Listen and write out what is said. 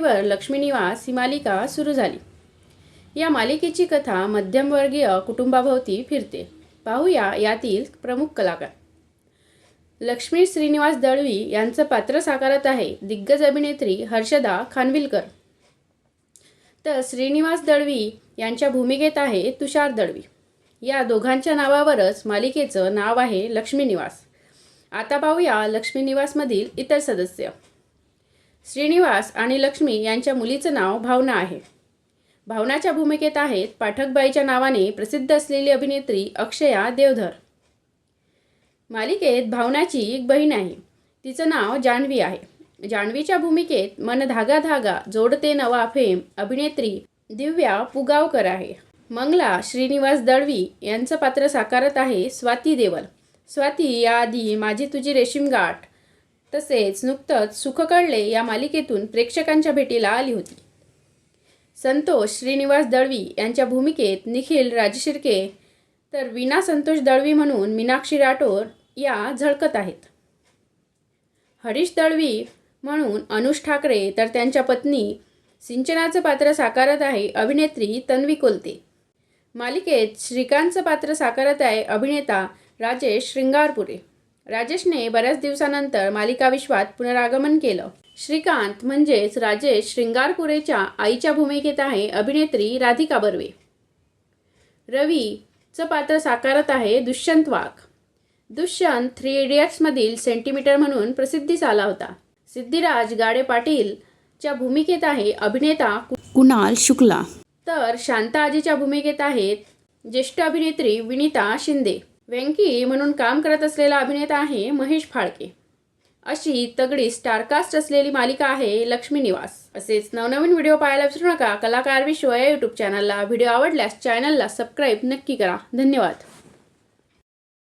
मराठीवर लक्ष्मीनिवास ही मालिका सुरू झाली. या मालिकेची कथा मध्यमवर्गीय कुटुंबाभोवती फिरते. पाहूया यातील प्रमुख कलाकार. लक्ष्मी श्रीनिवास दळवी यांचं पात्र साकारत आहे दिग्गज अभिनेत्री हर्षदा खानविलकर. तर श्रीनिवास दळवी यांच्या भूमिकेत आहे तुषार दळवी. या दोघांच्या नावावरच मालिकेचं नाव आहे लक्ष्मीनिवास. आता पाहूया लक्ष्मी निवासमधील इतर सदस्य. श्रीनिवास आणि लक्ष्मी यांच्या मुलीचं नाव भावना आहे. भावनाच्या भूमिकेत आहेत पाठकबाईच्या नावाने प्रसिद्ध असलेली अभिनेत्री अक्षया देवधर. मालिकेत भावनाची एक बहीण आहे. तिचं नाव जान्हवी आहे. जान्हवीच्या भूमिकेत मन धागा धागा जोडते नवा फेम अभिनेत्री दिव्या पुगावकर आहे. मंगला श्रीनिवास दळवी यांचं पात्र साकारत आहे स्वाती देवल. स्वाती या आधी माझी तुझी रेशीम गाठ तसेच नुकतंच सुख कळले या मालिकेतून प्रेक्षकांच्या भेटीला आली होती. संतोष श्रीनिवास दळवी यांच्या भूमिकेत निखिल राजशिर्के तर विना संतोष दळवी म्हणून मीनाक्षी राठोड या झळकत आहेत. हरीश दळवी म्हणून अनुष ठाकरे तर त्यांच्या पत्नी सिंचनाचं पात्र साकारत आहे अभिनेत्री तन्वी कोलते. मालिकेत श्रीकांतचं पात्र साकारत आहे अभिनेता राजेश श्रृंगारपुरे. राजेशने बऱ्याच दिवसानंतर मालिका विश्वात पुनरागमन केलं. श्रीकांत म्हणजेच राजेश श्रृंगारपुरेच्या आईच्या भूमिकेत आहे अभिनेत्री राधिका बर्वे. रवीचं पात्र साकारत आहे दुष्यंत वाघ. दुष्यंत थ्री इडियट्समधील सेंटीमीटर म्हणून प्रसिद्धीस आला होता. सिद्धिराज गाडे पाटीलच्या भूमिकेत आहे अभिनेता कुणाल शुक्ला. तर शांता आजीच्या भूमिकेत आहेत ज्येष्ठ अभिनेत्री विनीता शिंदे. व्यंकी म्हणून काम करत असलेला अभिनेता आहे महेश फाळके. अशी तगडी स्टारकास्ट असलेली मालिका आहे लक्ष्मी निवास. असेच नवनवीन व्हिडिओ पाहायला विसरू नका. कलाकार विश्व या यूट्यूब चॅनलला व्हिडिओ आवडल्यास चॅनलला सबस्क्राईब नक्की करा. धन्यवाद.